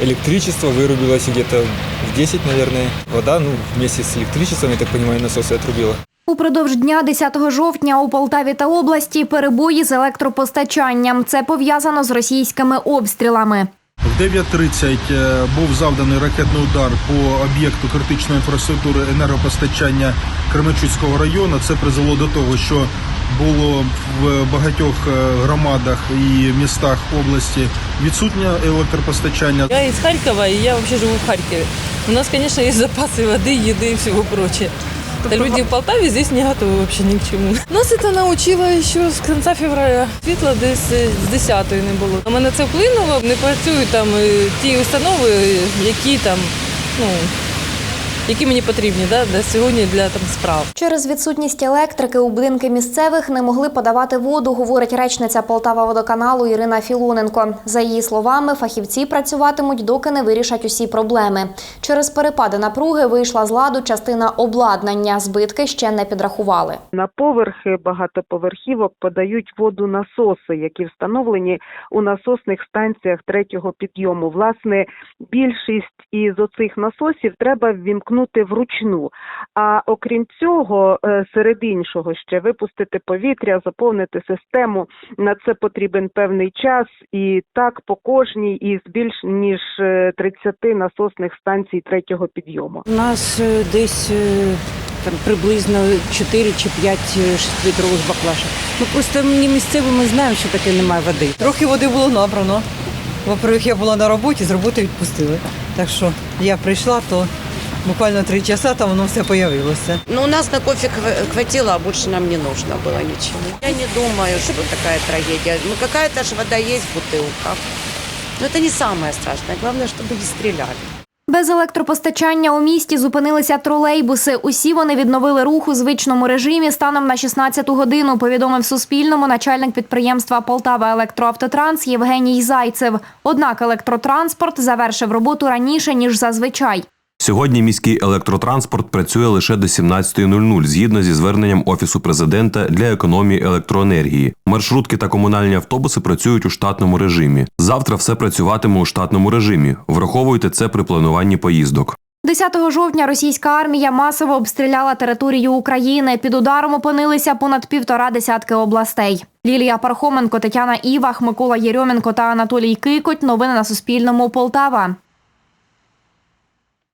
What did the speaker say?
Электричество вырубилось где-то в 10, наверное. Вода, ну, вместе с электричеством, я так понимаю, насосы отрубила. Упродовж дня 10 жовтня у Полтаві та області перебої з електропостачанням. Це пов'язано з російськими обстрілами. В 9.30 е, був завданий ракетний удар по об'єкту критичної інфраструктури енергопостачання Кременчуцького району. Це призвело до того, що було в багатьох е, громадах і містах області відсутнє електропостачання. Я из Харькова, и я вообще живу в Харькове. У нас, конечно, есть запасы воды, еды и всего прочего. Да люди в Полтаві здесь не готовы вообще ни к чему. Нас это научило еще з кінця февраля. Світла десь е, з 10-ї не було. На мене це вплинуло. Не працюють там е, ті установи, які там, ну, які мені потрібні да, для сьогодні для там справ. Через відсутність електрики у будинки місцевих не могли подавати воду, говорить речниця Полтава водоканалу Ірина Філоненко. За її словами, фахівці працюватимуть, доки не вирішать усі проблеми. Через перепади напруги вийшла з ладу частина обладнання. Збитки ще не підрахували. На поверхи багатоповерхівок подають воду насоси, які встановлені у насосних станціях третього підйому. Власне, більшість із оцих насосів треба ввімкнути вручну. А окрім цього, е, серед іншого, ще випустити повітря, заповнити систему. На це потрібен певний час, і так по кожній із більш ніж е, 30 насосних станцій третього підйому. У нас е, десь е, там приблизно 4 чи 5 6-літрових баклашок. Ну просто мені місцевими знаємо, що таке немає води. Трохи води було набрано. Во-первых, я була на роботі, з роботи відпустили. Так що я прийшла, то буквально три часа там воно все появилося. Ну, у нас на кофе хва- хватило, а больше нам не нужно было ничего. Я не думаю, что такая трагедия. Ну, какая-то же вода есть в бутылках. Но это не самое страшное. Главное, чтобы не стреляли. Без електропостачання у місті зупинилися тролейбуси. Усі вони відновили рух у звичному режимі станом на 16 годину. Повідомив Суспільному начальник підприємства Полтава Електроавтотранс Євгеній Зайцев. Однак електротранспорт завершив роботу раніше ніж зазвичай. Сьогодні міський електротранспорт працює лише до 17.00 згідно зі зверненням Офісу президента для економії електроенергії. Маршрутки та комунальні автобуси працюють у штатному режимі. Завтра все працюватиме у штатному режимі. Враховуйте це при плануванні поїздок. 10 жовтня російська армія масово обстріляла територію України. Під ударом опинилися понад півтора десятки областей. Лілія Пархоменко, Тетяна Івах, Микола Єрьоменко та Анатолій Кикоть. Новини на Суспільному. Полтава.